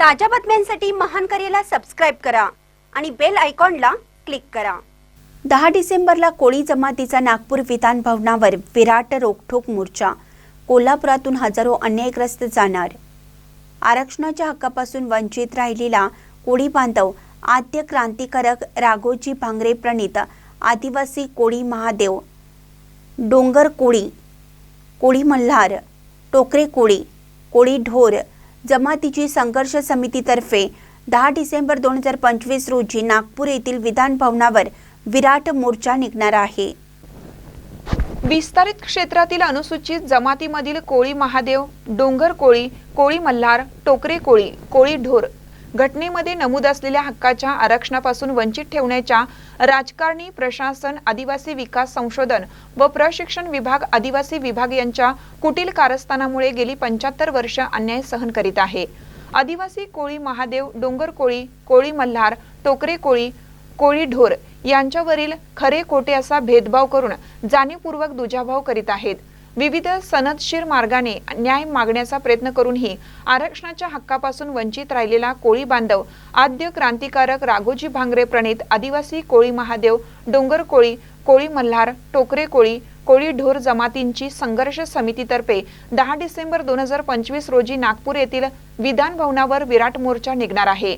ताज्या बातम्यांसाठी महान करेला सबस्क्राईब करा आणि बेल आयकॉनला क्लिक करा. दहा डिसेंबरला कोळी जमातीचा नागपूर विधान भवनावर विराट रोखोक मोर्चा. कोल्हापुरातून हजारो अन्यायग्रस्त जाणार. आरक्षणाच्या हक्कापासून वंचित राहिलेला कोळी बांधव आद्य क्रांतिकारक राघोजी भांगरे प्रणित आदिवासी कोळी महादेव. डोंगर कोळी कोळी मल्हार टोकरे कोळी कोळी ढोर जमातीची संघर्ष समितीतर्फे दहा डिसेंबर दोन हजार पंचवीस रोजी नागपूर येथील विधान भवनावर विराट मोर्चा निघणार आहे. विस्तारित क्षेत्रातील अनुसूचित जमातीमधील कोळी महादेव डोंगर कोळी कोळी मल्हार टोकरे कोळी कोळी ढोर घटनेमध्ये नमूद असलेल्या हक्काच्या आरक्षणापासून वंचित ठेवण्याच्या राजकारणी प्रशासन आदिवासी विकास संशोधन व प्रशिक्षण विभाग आदिवासी विभाग यांच्या कुटील कारस्थानामुळे गेली पंच्याहत्तर वर्ष अन्याय सहन करीत आहे. आदिवासी कोळी महादेव डोंगर कोळी कोळी मल्हार टोकरे कोळी कोळी ढोर यांच्यावरील खरे खोटे असा भेदभाव करून जाणीवपूर्वक दुजाभाव करीत आहेत. विविध सनदशीर मार्गाने न्याय मागण्याचा प्रयत्न करूनही आरक्षणाच्या हक्कापासून वंचित राहिलेला कोळी बांधव आद्य क्रांतिकारक राघोजी भांगरे प्रणित आदिवासी कोळी महादेव डोंगर कोळी कोळी मल्हार टोकरे कोळी कोळी ढोर जमातींची संघर्ष समितीतर्फे दहा डिसेंबर दोन हजार पंचवीस रोजी नागपूर येथील विधान भवनावर विराट मोर्चा निघणार आहे.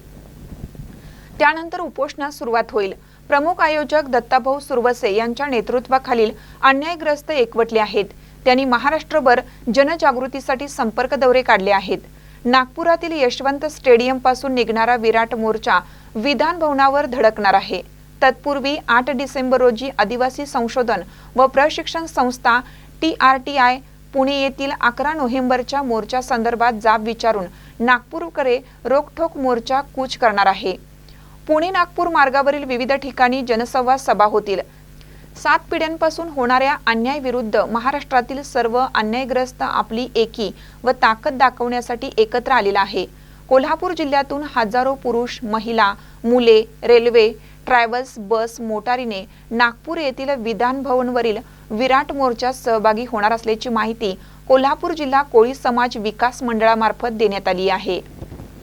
त्यानंतर उपोषणास सुरुवात होईल. प्रमुख आयोजक दत्ताभाऊ सुरवसे यांच्या नेतृत्वाखालील अन्यायग्रस्त एकवटले आहेत. त्यांनी महाराष्ट्रभर जनजागृतीसाठी संपर्क दौरे काढले आहेत. नागपुरातील यशवंत स्टेडियमपासून निघणारा विराट मोर्चा विधान भवनावर धडकणार आहे. तत्पूर्वी आठ डिसेंबर रोजी आदिवासी संशोधन व प्रशिक्षण संस्था T R T I Pune येथील अकरा नोव्हेंबरच्या मोर्चा संदर्भात जाब विचारून नागपूरकडे रोखठोक मोर्चा कूच करणार आहे. पुणे नागपूर मार्गावरील विविध ठिकाणी जनसंवाद सभा होतील. सात पिढ्यांपासून होणाऱ्या अन्यायविरुद्ध महाराष्ट्रातील सर्व अन्यायग्रस्त आपली एकी व ताकद दाखवण्यासाठी एकत्र आलेला आहे. कोल्हापूर जिल्ह्यातून हजारो पुरुष महिला मुले रेल्वे ट्रॅव्हल्स बस मोटारीने नागपूर येथील विधान भवनवरील विराट मोर्चात सहभागी होणार असल्याची माहिती कोल्हापूर जिल्हा कोळी समाज विकास मंडळामार्फत देण्यात आली आहे.